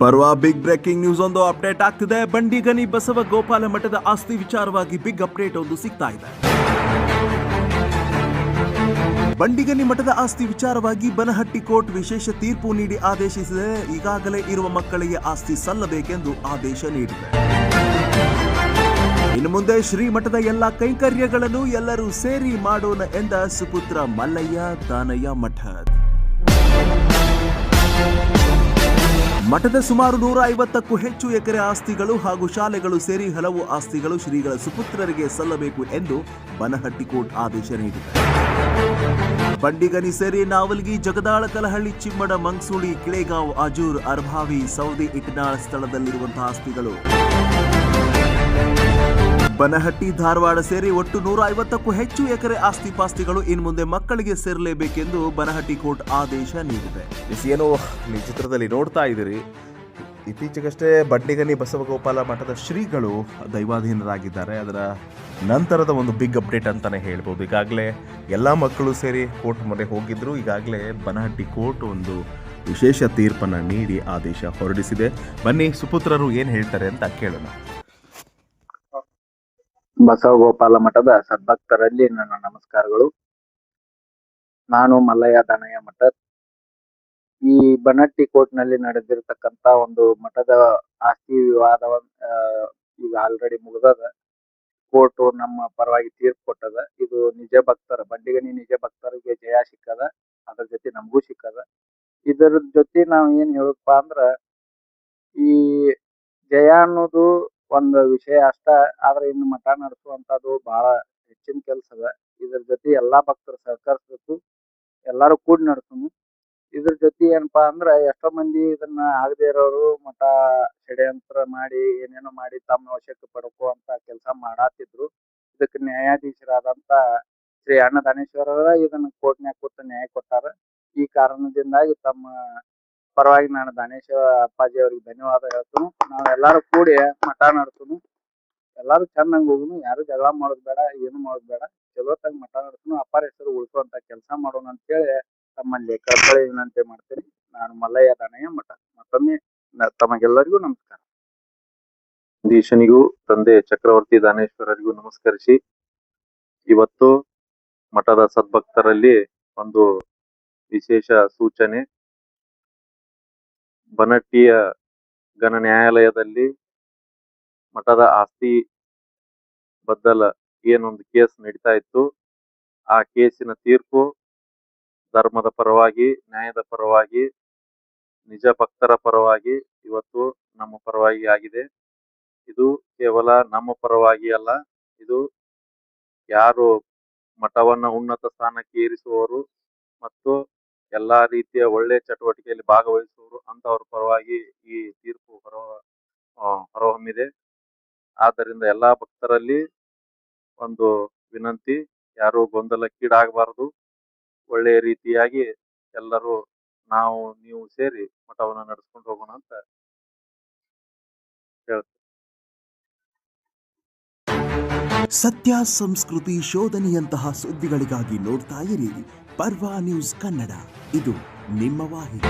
ಪರ್ವ big breaking news ಒಂದು update ಆಗ್ತಿದೆ. ಬಂಡಿಗನಿ ಬಸವ ಗೋಪಾಲ ಮಠದ ಆಸ್ತಿ ವಿಚಾರವಾಗಿ ಬಿಗ್ ಅಪ್ಡೇಟ್ ಒಂದು ಸಿಗ್ತಾ ಇದೆ. ಬಂಡಿಗನಿ ಮಠದ ಆಸ್ತಿ ವಿಚಾರವಾಗಿ ಬನಹಟ್ಟಿ ಕೋರ್ಟ್ ವಿಶೇಷ ತೀರ್ಪು ನೀಡಿ ಆದೇಶಿಸಿದೆ. ಈಗಾಗಲೇ ಇರುವ ಮಕ್ಕಳಿಗೆ ಆಸ್ತಿ ಸಲ್ಲಬೇಕೆಂದು ಆದೇಶ ನೀಡಿದೆ. ಇನ್ನು ಮುಂದೆ ಶ್ರೀಮಠದ ಎಲ್ಲ ಕೈಂಕರ್ಯಗಳನ್ನು ಎಲ್ಲರೂ ಸೇರಿ ಮಾಡೋಣ ಎಂದ ಸುಪುತ್ರ ಮಲ್ಲಯ್ಯ ದಾನಯ್ಯ ಮಠದ್ ಮಠದ ಸುಮಾರು ನೂರ ಐವತ್ತಕ್ಕೂ ಹೆಚ್ಚು ಎಕರೆ ಆಸ್ತಿಗಳು ಹಾಗೂ ಶಾಲೆಗಳು ಸೇರಿ ಹಲವು ಆಸ್ತಿಗಳು ಶ್ರೀಗಳ ಸುಪುತ್ರರಿಗೆ ಸಲ್ಲಬೇಕು ಎಂದು ಬನಹಟ್ಟಿ ಕೋರ್ಟ್ ಆದೇಶ ನೀಡಿದೆ. ಬಂಡಿಗನಿ ಸೇರಿ ನಾವಲ್ಗಿ, ಜಗದಾಳ, ಕಲಹಳ್ಳಿ, ಚಿಮ್ಮಡ ಮಂಗ್ಸೂಳಿ ಕಿಳೆಗಾಂವ್ ಅಜೂರ್ ಅರ್ಭಾವಿ, ಸೌದಿ, ಇಟ್ನಾಳ್ ಸ್ಥಳದಲ್ಲಿರುವಂತಹ ಆಸ್ತಿಗಳು. ಬನಹಟ್ಟಿ ಧಾರವಾಡ ಸೇರಿ ಒಟ್ಟು ನೂರ ಐವತ್ತಕ್ಕೂ ಹೆಚ್ಚು ಎಕರೆ ಆಸ್ತಿ ಪಾಸ್ತಿಗಳು ಇನ್ನು ಮುಂದೆ ಮಕ್ಕಳಿಗೆ ಸೇರಲೇಬೇಕೆಂದು ಬನಹಟ್ಟಿ ಕೋರ್ಟ್ ಆದೇಶ ನೀಡಿದೆ. ಎಸ್, ಏನು ನೀವು ಚಿತ್ರದಲ್ಲಿ ನೋಡ್ತಾ ಇದ್ದೀರಿ. ಇತ್ತೀಚೆಗಷ್ಟೇ ಬಂಡಿಗನಿ ಬಸವಗೋಪಾಲ ಮಠದ ಶ್ರೀಗಳು ದೈವಾಧೀನರಾಗಿದ್ದಾರೆ. ಅದರ ನಂತರದ ಒಂದು ಬಿಗ್ ಅಪ್ಡೇಟ್ ಅಂತಲೇ ಹೇಳ್ಬೋದು. ಈಗಾಗಲೇ ಎಲ್ಲ ಮಕ್ಕಳು ಸೇರಿ ಕೋರ್ಟ್ ಮೊರೆ ಹೋಗಿದ್ರು. ಈಗಾಗಲೇ ಬನಹಟ್ಟಿ ಕೋರ್ಟ್ ಒಂದು ವಿಶೇಷ ತೀರ್ಪನ್ನು ನೀಡಿ ಆದೇಶ ಹೊರಡಿಸಿದೆ. ಬನ್ನಿ ಸುಪುತ್ರರು ಏನು ಹೇಳ್ತಾರೆ ಅಂತ ಕೇಳೋಣ. ಬಸವಗೋಪಾಲ ಮಠದ ಸದ್ಭಕ್ತರಲ್ಲಿ ನನ್ನ ನಮಸ್ಕಾರಗಳು. ನಾನು ಮಲ್ಲಯ್ಯ ದನಯ್ಯ ಮಠ. ಈ ಬನಟ್ಟಿ ಕೋರ್ಟ್ನಲ್ಲಿ ನಡೆದಿರ್ತಕ್ಕಂತ ಒಂದು ಮಠದ ಆಸ್ತಿ ವಿವಾದ ಈಗ ಆಲ್ರೆಡಿ ಮುಗಿದದ. ಕೋರ್ಟ್ ನಮ್ಮ ಪರವಾಗಿ ತೀರ್ಪು ಕೊಟ್ಟದ. ಇದು ನಿಜ ಭಕ್ತರ ಬಂಡಿಗಣಿ ನಿಜ ಭಕ್ತರಿಗೆ ಜಯ ಸಿಕ್ಕದ. ಅದ್ರ ಜೊತೆ ನಮಗೂ ಸಿಕ್ಕದ. ಇದರ ಜೊತೆ ನಾವ್ ಏನ್ ಹೇಳಪ್ಪ ಅಂದ್ರ ಈ ಜಯ ಅನ್ನೋದು ಒಂದು ವಿಷಯ ಅಷ್ಟ, ಆದ್ರೆ ಇನ್ನು ಮಠ ನಡೆಸುವಂತದ್ದು ಬಹಳ ಹೆಚ್ಚಿನ ಕೆಲಸ ಅದ. ಇದರ ಜೊತೆ ಎಲ್ಲಾ ಭಕ್ತರು ಸಹಕರಿಸಬೇಕು. ಎಲ್ಲಾರು ಕೂಡಿ ನಡೆಸೋನು ಇದರ ಜೊತೆ ಏನಪ್ಪಾ ಅಂದ್ರ ಎಷ್ಟೋ ಮಂದಿ ಇದನ್ನ ಆಗದೆ ಇರೋರು ಮಠ ಷಡ್ಯಂತ್ರ ಮಾಡಿ, ಏನೇನೋ ಮಾಡಿ ತಮ್ಮ ವಶಕ್ಕೆ ಪಡ್ಕೋವಂತ ಕೆಲಸ ಮಾಡಾತಿದ್ರು. ಇದಕ್ಕೆ ನ್ಯಾಯಾಧೀಶರಾದಂತ ಶ್ರೀ ಅಣ್ಣ ದಾನೇಶ್ವರರ ಇದನ್ನ ಕೋರ್ಟ್ನ್ಯಾಗ ಕೂತು ನ್ಯಾಯ ಕೊಟ್ಟಾರ. ಈ ಕಾರಣದಿಂದಾಗಿ ತಮ್ಮ ಪರವಾಗಿ ನಾನು ದಾನೇಶ್ವರ ಅಪ್ಪಾಜಿ ಅವ್ರಿಗೆ ಧನ್ಯವಾದ ಹೇಳ್ತೀನಿ. ನಾವೆಲ್ಲರೂ ಎಲ್ಲಾರು ಕೂಡಿ ಮಠ ನಡ್ತೀನಿ ಎಲ್ಲಾರು ಚಂದಂಗ್ ಹೋಗುನು. ಯಾರು ಜಗಳ ಮಾಡೋದು ಬೇಡ, ಏನು ಮಾಡೋದು ಬೇಡ. ಚಲೋತಂಗ್ ಮಠ ನಡ್ತೀನಿ ಅಪ್ಪಾರ ಹೆಸರು ಉಳಿಸುವಂತ ಕೆಲಸ ಮಾಡೋಣ ಅಂತ ಹೇಳಿ ತಮ್ಮಲ್ಲಿ ಕಳ್ಕೊಳ್ಳಿ ವಿನಂತಿ ಮಾಡ್ತೀನಿ. ನಾನು ಮಲ್ಲಯ್ಯ ದಾನಯ್ಯ ಮಠ. ಮತ್ತೊಮ್ಮೆ ತಮಗೆಲ್ಲರಿಗೂ ನಮಸ್ಕಾರ. ದೀಶನಿಗೂ ತಂದೆ ಚಕ್ರವರ್ತಿ ದಾನೇಶ್ವರರಿಗೂ ನಮಸ್ಕರಿಸಿ, ಇವತ್ತು ಮಠದ ಸದ್ಭಕ್ತರಲ್ಲಿ ಒಂದು ವಿಶೇಷ ಸೂಚನೆ. ಬನಟ್ಟಿಯ ಘನ ನ್ಯಾಯಾಲಯದಲ್ಲಿ ಮಠದ ಆಸ್ತಿ ಬದ್ದಲ ಏನೊಂದು ಕೇಸ್ ನಡೀತಾ ಇತ್ತು. ಆ ಕೇಸಿನ ತೀರ್ಪು ಧರ್ಮದ ಪರವಾಗಿ, ನ್ಯಾಯದ ಪರವಾಗಿ, ನಿಜ ಭಕ್ತರ ಪರವಾಗಿ ಇವತ್ತು ನಮ್ಮ ಪರವಾಗಿ ಆಗಿದೆ. ಇದು ಕೇವಲ ನಮ್ಮ ಪರವಾಗಿ ಅಲ್ಲ, ಇದು ಯಾರು ಮಠವನ್ನ ಉನ್ನತ ಸ್ಥಾನಕ್ಕೆ ಏರಿಸುವವರು ಮತ್ತು ಎಲ್ಲಾ ರೀತಿಯ ಒಳ್ಳೆ ಚಟುವಟಿಕೆಯಲ್ಲಿ ಭಾಗವಹಿಸುವವರು ಅಂತವ್ರ ಪರವಾಗಿ ಈ ತೀರ್ಪು ಹೊರ ಹೊರಹೊಮ್ಮಿದೆ ಆದ್ದರಿಂದ ಎಲ್ಲಾ ಭಕ್ತರಲ್ಲಿ ಒಂದು ವಿನಂತಿ, ಯಾರು ಗೊಂದಲಕ್ಕೀಡಾಗಬಾರದು. ಒಳ್ಳೆಯ ರೀತಿಯಾಗಿ ಎಲ್ಲರೂ ನಾವು, ನೀವು ಸೇರಿ ಮಠವನ್ನು ನಡೆಸ್ಕೊಂಡು ಹೋಗೋಣ ಅಂತ ಸತ್ಯ ಸಂಸ್ಕೃತಿ ಶೋಧನೆಯಂತಹ ಸುದ್ದಿಗಳಿಗಾಗಿ ನೋಡ್ತಾ ಇರಿ. ಪರ್ವ ನ್ಯೂಸ್ ಕನ್ನಡ. ಇದು ನಿಮ್ಮ ವಾಹಿನಿ.